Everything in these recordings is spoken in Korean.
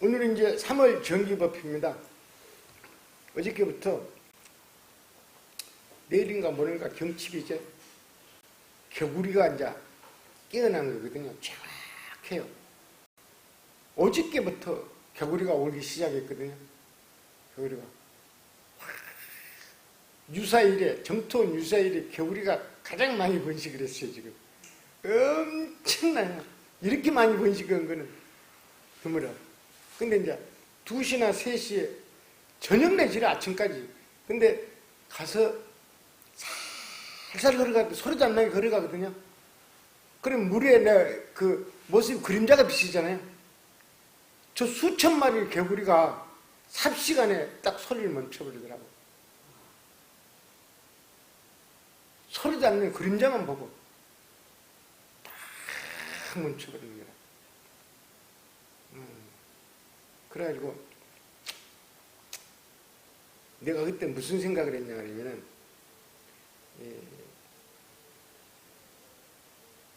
오늘은 이제 3월 정기법입니다. 어저께부터 내일인가 모레인가 경칩이 이제 겨구리가 이제 깨어난 거거든요. 정확해요. 어저께부터 겨구리가 오기 시작했거든요. 겨구리가. 유사일에, 정토원 유사일에 겨구리가 가장 많이 번식을 했어요, 지금. 엄청나요. 이렇게 많이 번식한 거는 드물어. 근데 이제 2시나 3시에 저녁 내지를 아침까지. 근데 가서 살살 걸어가, 소리도 안 나게 걸어가거든요. 그럼 물에 내 그 모습 그림자가 비치잖아요. 저 수천 마리 개구리가 삽시간에 딱 소리를 멈춰버리더라고. 소리도 안 나게 그림자만 보고 딱 멈춰버리는 거야. 음. 그래가지고 내가 그때 무슨 생각을 했냐 그러면은 예,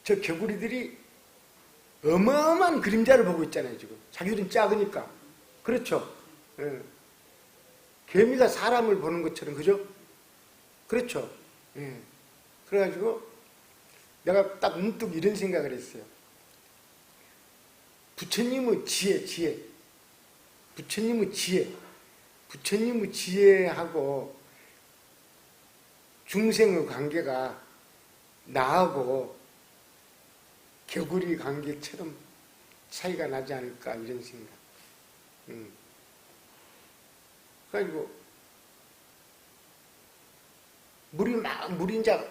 저 개구리들이 어마어마한 그림자를 보고 있잖아요 지금. 자기들은 작으니까. 그렇죠? 예. 개미가 사람을 보는 것처럼 그죠? 그렇죠? 예. 그래가지고 내가 딱 문득 이런 생각을 했어요. 부처님의 지혜 지혜 부처님의 지혜 부처님의 지혜하고 중생의 관계가 나하고 개구리 관계처럼 차이가 나지 않을까 이런 생각. 음. 그래가지고 물이 막 물이 이제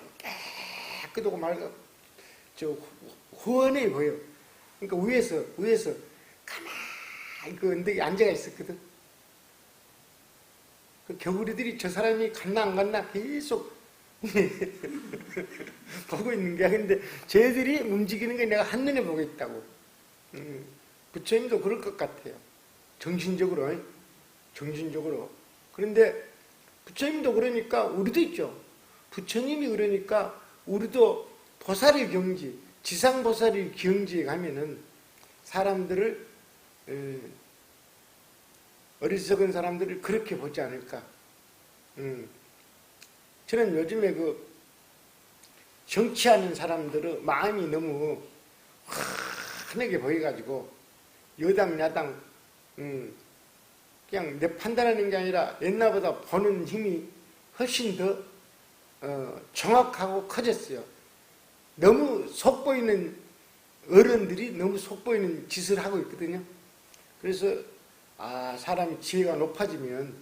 깨끗하고 맑아 저 훤해 보여. 그러니까 위에서 위에서 가만히 그 언덕에 앉아가 있었거든. 그 겨구리들이 저 사람이 갔나 안 갔나 계속 보고 있는 거야. 근데 쟤들이 움직이는 게 내가 한눈에 보고 있다고. 음, 부처님도 그럴 것 같아요. 정신적으로. 정신적으로. 그런데 부처님도 그러니까 우리도 있죠. 부처님이 그러니까 우리도 보살을 경지, 지상보살을 경지에 가면은 사람들을, 음, 어리석은 사람들을 그렇게 보지 않을까. 음. 저는 요즘에 그 정치하는 사람들의 마음이 너무 환하게 보여가지고 여당 야당 음, 그냥 내 판단하는 게 아니라 옛날보다 보는 힘이 훨씬 더 어, 정확하고 커졌어요. 너무 속보이는 어른들이 너무 속보이는 짓을 하고 있거든요. 그래서 아 사람이 지혜가 높아지면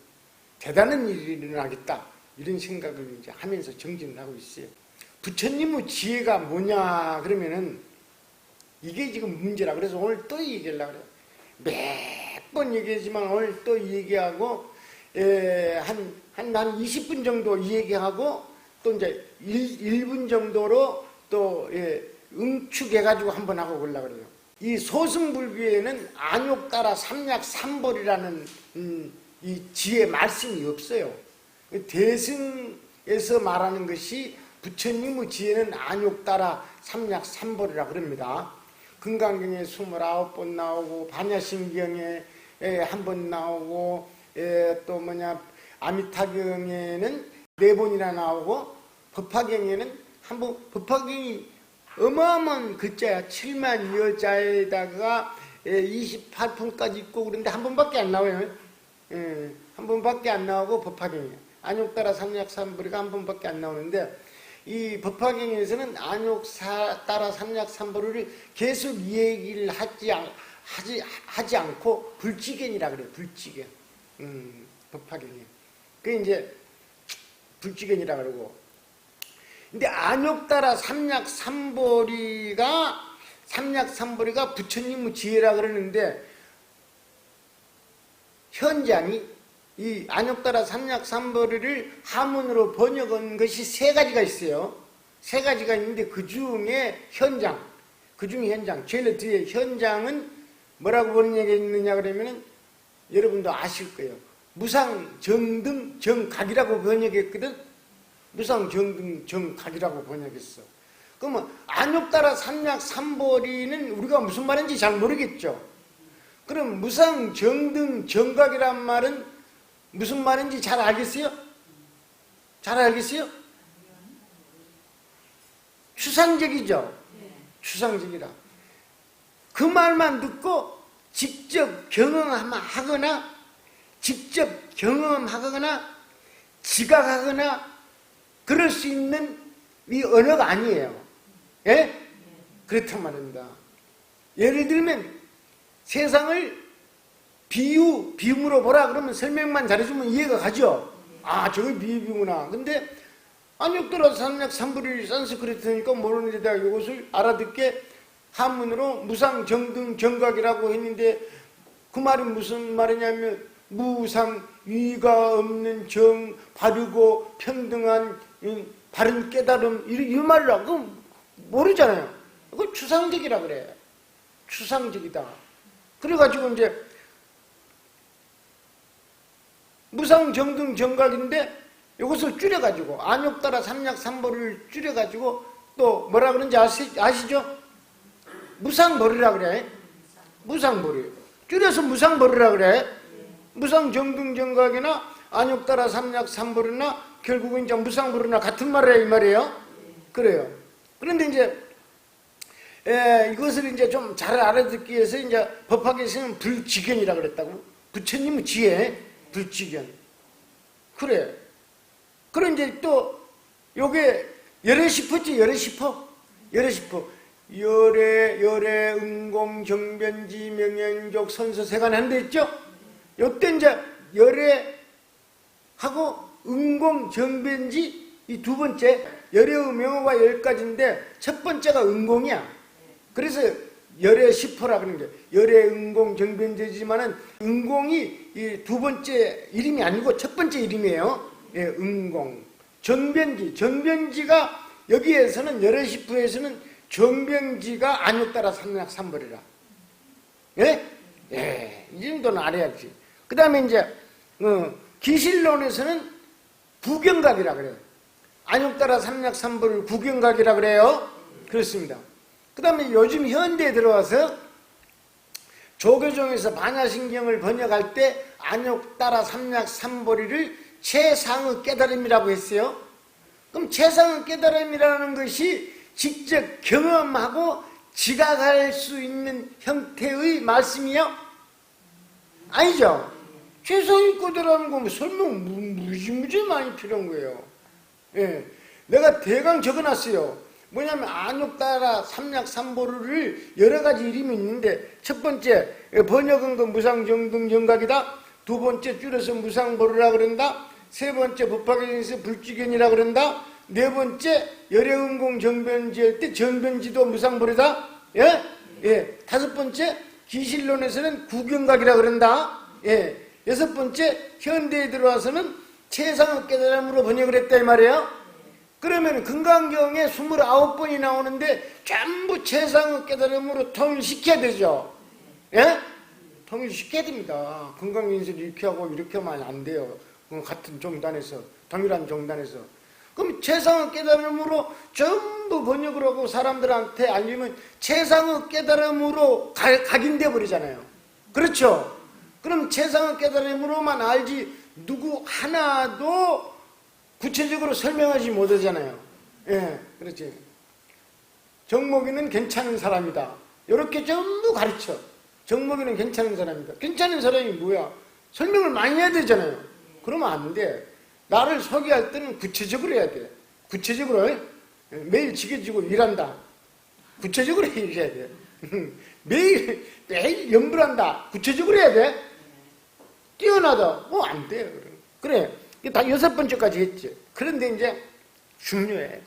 대단한 일이 일어나겠다 이런 생각을 이제 하면서 정진을 하고 있어요. 부처님의 지혜가 뭐냐 그러면은 이게 지금 문제라 그래서 오늘 또 얘기하려고 그래요. 몇번 얘기하지만 오늘 또 얘기하고 한한 한, 한 20분 정도 얘기하고 또 이제 1, 분 정도로 또 예, 응축해가지고 한번 하고 보려고 그래요. 이 소승불교에는 안욕 따라 삼약 삼벌이라는 음, 이 지혜 말씀이 없어요. 대승에서 말하는 것이 부처님의 지혜는 안욕 따라 삼약 삼벌이라 그럽니다. 금강경에 29번 나오고 반야심경에 한 번 나오고 또 뭐냐 아미타경에는 네 번이나 나오고 법화경에는 한번 법화경이 어마어마한 글자야 7만 여자에다가 28분까지 있고 그런데 한 번밖에 안 나와요. 한 번밖에 안 나오고 법화경이에요. 안욕 따라 삼약삼벌이가 한 번밖에 안 나오는데 이 법화경에서는 안욕 따라 삼약삼벌을 계속 얘기를 하지, 하지, 하지 않고 불지견이라 그래요. 불지견. 음, 법화경이. 그 이제 불지견이라 그러고. 근데 안욕 따라 삼약삼벌이가 삼약삼벌이가 부처님의 지혜라 그러는데 현장이 이 안욕 따라 삼약삼벌이를 하문으로 번역한 것이 세 가지가 있어요. 세 가지가 있는데 그 중에 현장, 그 중에 현장, 제일 뒤에 현장은 뭐라고 번역했느냐 그러면은 여러분도 아실 거예요. 무상 정등 정각이라고 번역했거든. 무상 정등 정각이라고 번역했어. 그러면 안욕따라 삼약삼벌이는 우리가 무슨 말인지 잘 모르겠죠. 그럼 무상 정등 정각이란 말은 무슨 말인지 잘 알겠어요? 잘 알겠어요? 추상적이죠. 추상적이라. 그 말만 듣고 직접 경험하거나 직접 경험하거나 지각하거나 그럴 수 있는 이 언어가 아니에요. 예? 그렇단 말입니다. 예를 들면 세상을 비유, 비움으로 보라 그러면 설명만 잘해주면 이해가 가죠. 아, 저게 비유구나. 근데 안욕들어 산맥 삼불일 산스크리트니까 모르는 데다 이것을 알아듣게 한문으로 무상 정등 정각이라고 했는데 그 말이 무슨 말이냐면 무상 위가 없는 정 바르고 평등한 이 바른 깨달음 이, 이 말로 그 모르잖아요. 그걸 추상적이라 그래. 추상적이다. 그래가지고 이제 무상 정등 정각인데 이것을 줄여가지고 안욕 따라 삼약 삼보를 줄여가지고 또 뭐라 그런지 아시, 아시죠? 무상벌이라 그래. 무상벌이. 줄여서 무상벌이라 그래. 무상 정등 정각이나 안욕 따라 삼약 삼보이나 결국은 이제 무상벌이나 같은 말이야 이 말이에요. 그래요. 그런데 이제 에, 이것을 이제 좀 잘 알아듣기 위해서 이제 법학에서는 불지견이라 그랬다고. 부처님은 지혜, 불지견. 그래. 그럼 이제 또 요게 열애 싶었지 열애 싶어 열애 싶어 열애 열애 음공 정변지 명행적 선서 세간 한데 있죠 요때 이제 열애 하고 음공 정변지 이 두 번째 열애의 명호가 열 가지인데 첫 번째가 음공이야 그래서 열애 십호라 그러는 게 열애 음공 정변제지만은 음공이 이 두 번째 이름이 아니고 첫 번째 이름이에요. 예, 음공. 전변지. 전변지가 여기에서는 열애십부에서는 전변지가 안유 따라 삼약 삼벌이라. 예? 예. 이 정도는 알아야지. 그 다음에 이제 어, 기실론에서는 부경각이라 그래요. 안유 따라 삼약 삼벌을 부경각이라 그래요. 그렇습니다. 그 다음에 요즘 현대에 들어와서 조교종에서 반야신경을 번역할 때 안욕 따라 삼약 삼보리를 최상의 깨달음이라고 했어요. 그럼 최상의 깨달음이라는 것이 직접 경험하고 지각할 수 있는 형태의 말씀이요? 아니죠. 최상의 깨달음은 거 설명 무지무지 많이 필요한 거예요. 예. 내가 대강 적어놨어요. 뭐냐면 안욕 따라 삼약 삼보를 여러 가지 이름이 있는데 첫 번째 번역은 그 무상정등 정각이다. 두 번째 줄여서 무상보르라 그런다. 세 번째 법화경에서 불지견이라 그런다. 네 번째 열애은공 정변지 할때 정변지도 무상보르다. 예? 예. 다섯 번째 기실론에서는 구경각이라 그런다. 예. 여섯 번째 현대에 들어와서는 최상의 깨달음으로 번역을 했다 이 말이에요. 그러면 금강경에 29번이 나오는데 전부 최상의 깨달음으로 통일시켜야 되죠. 예? 통일시켜야 됩니다. 금강경에서 이렇게 하고 이렇게 하면 안 돼요. 같은 종단에서, 동일한 종단에서. 그럼 최상의 깨달음으로 전부 번역을 하고 사람들한테 알리면 최상의 깨달음으로 가, 각인돼 버리잖아요. 그렇죠? 그럼 최상의 깨달음으로만 알지 누구 하나도 구체적으로 설명하지 못하잖아요. 예, 그렇지. 정목이는 괜찮은 사람이다. 이렇게 전부 가르쳐. 정목이는 괜찮은 사람이다. 괜찮은 사람이 뭐야? 설명을 많이 해야 되잖아요. 그러면 안 돼. 나를 소개할 때는 구체적으로 해야 돼. 구체적으로 예? 매일 지게지고 일한다. 구체적으로 해야 돼. 매일 매일 연불한다. 구체적으로 해야 돼. 뛰어나다. 뭐 안 돼요. 그래. 다 여섯 번째까지 했지. 그런데 이제 중요해.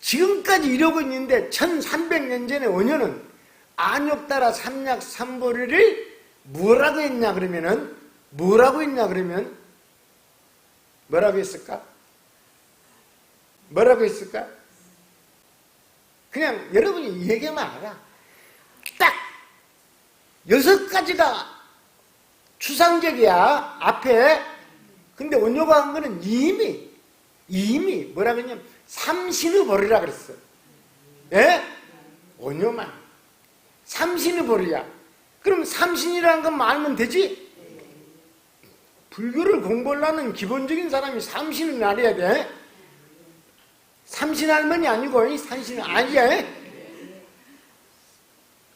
지금까지 이러고 있는데 1300년 전에 원년은 안욕 따라 삼약 삼보리를 뭐라고 했냐 그러면은 뭐라고 했냐 그러면 뭐라고 했을까? 뭐라고 했을까? 그냥 여러분이 얘기만 알아. 딱 여섯 가지가 추상적이야. 앞에 근데 원효가 한 거는 이미, 이미, 뭐라 그러냐면, 삼신의 벌이라 그랬어. 예? 원효만. 삼신의 벌이야. 그럼 삼신이라는 것만 알면 되지? 불교를 공부하려는 기본적인 사람이 삼신을 알아야 돼. 삼신 할머니 아니고 이 산신 아니야.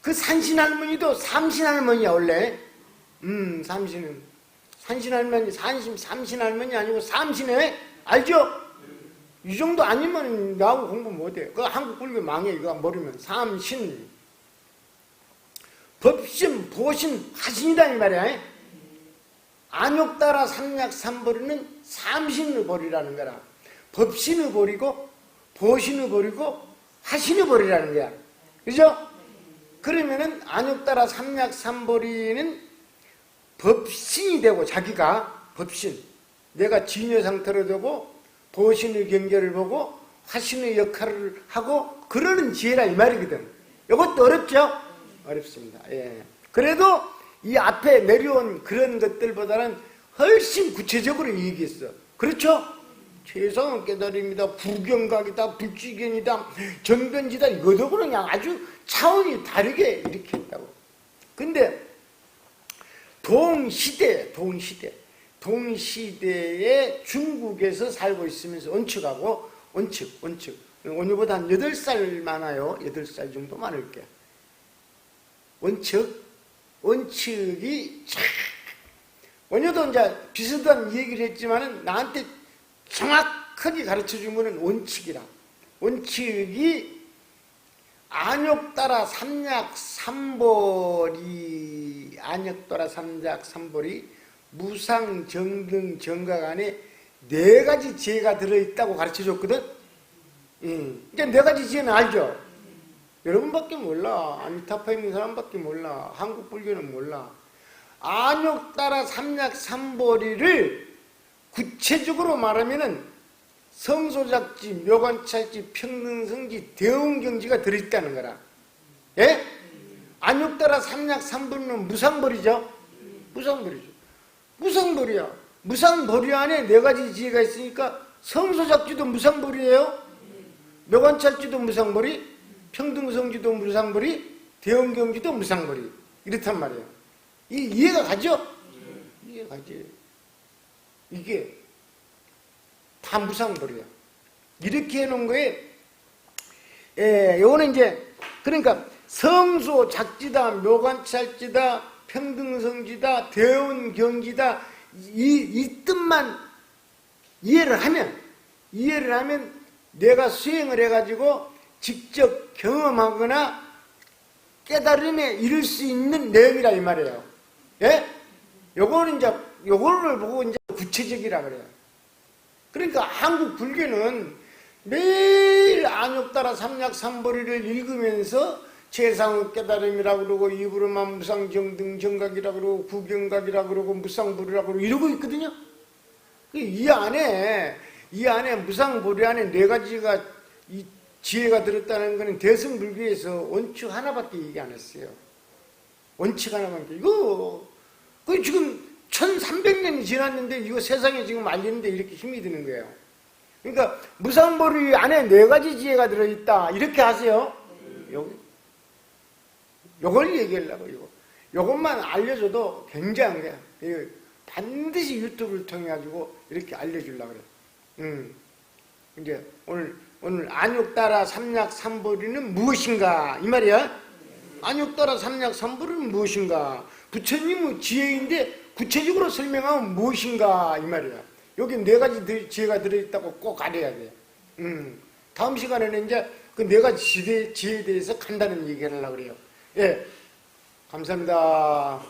그 산신 할머니도 삼신 할머니야 원래. 음 삼신은 산신 할머니 산신 삼신 할머니 아니고 삼신에 알죠? 이 정도 아니면 나하고 공부 못해. 그 한국 불교 망해 이거 모르면 삼신 법신 보신 화신이다 이 말이야. 안욕 따라 삼약 삼벌이는 삼신을 벌이라는 거라. 법신을 버리고 보신을 버리고 화신을 버리라는 거야. 그죠? 그러면은 안욕 따라 삼약 삼벌이는 법신이 되고 자기가 법신 내가 진여 상태로 되고 보신의 경계를 보고 화신의 역할을 하고 그러는 지혜라 이 말이거든. 이것도 어렵죠? 어렵습니다. 예. 그래도 이 앞에 내려온 그런 것들보다는 훨씬 구체적으로 얘기했어. 그렇죠? 최상은 깨달음이다, 부경각이다, 불지견이다, 정변지다, 이거도 그냥 아주 차원이 다르게 이렇게 했다고. 근데 동시대, 동시대, 동시대에 중국에서 살고 있으면서 원칙하고 원칙, 원칙. 오늘보다 한 8살 많아요. 8살 정도 많을 게. 원칙, 원칙이 참, 원효도 이제 비슷한 얘기를 했지만은 나한테 정확하게 가르쳐 준 거는 원칙이라. 원칙이 안욕 따라 삼약 삼벌이 안욕 따라 삼약 삼벌이 무상 정등 정각 안에 네 가지 지혜가 들어 있다고 가르쳐 줬거든. 음. 이제 네 가지 지혜는 알죠? 여러분밖에 몰라. 아니타파 있는 사람밖에 몰라. 한국 불교는 몰라. 안욕 따라 삼약 삼벌이를 구체적으로 말하면은 성소작지, 묘관찰지, 평등성지, 대웅경지가 들어있다는 거라. 예? 안욕 따라 삼약 삼벌은 무상벌이죠? 무상벌이죠. 무상벌이야. 무상벌이 안에 네 가지 지혜가 있으니까 성소작지도 무상벌이에요. 묘관찰지도 무상벌이, 평등성지도 무상벌이, 대원경지도 무상벌이. 이렇단 말이에요. 이 이해가 가죠? 이해가 가지. 이게 다 무상벌이야. 이렇게 해놓은 거에, 예, 요거는 이제, 그러니까 성소 작지다, 묘관찰지다, 평등성지다, 대원경지다, 이, 이 뜻만 이해를 하면, 이해를 하면 내가 수행을 해가지고 직접 경험하거나 깨달음에 이를 수 있는 내용이라 이 말이에요. 예? 요거는 이제, 요거를 보고 이제 구체적이라 그래요. 그러니까 한국 불교는 매일 안욕 따라 삼약 삼벌이를 읽으면서 최상의 깨달음이라 그러고 이부르만 무상정등 정각이라 그러고 구경각이라 그러고 무상불이라 그러고 이러고 있거든요. 그이 안에 이 안에 무상불이 안에 네 가지가 이 지혜가 들었다는 것은 대승불교에서 원칙 하나밖에 얘기 안 했어요. 원칙 하나밖에 이거 그 지금 1300년이 지났는데 이거 세상에 지금 알리는데 이렇게 힘이 드는 거예요. 그러니까 무상보리 안에 네 가지 지혜가 들어있다 이렇게 하세요. 여기 요걸 얘기하려고 이거. 요것만 알려줘도. 이거 반드시 유튜브를 통해 가지고 이렇게 알려주려고 그래. 음. 이제 오늘 오늘 안욕 따라 삼약 삼보리는 무엇인가 이 말이야. 안욕 따라 삼약 삼보리는 무엇인가. 부처님의 지혜인데 구체적으로 설명하면 무엇인가 이 말이야. 여기 네 가지 들- 지혜가 들어있다고 꼭 알아야 돼. 음. 다음 시간에는 이제 그 네 가지 지혜, 지혜에 대해서 간단한 얘기를 하려고 그래요. 예. 감사합니다.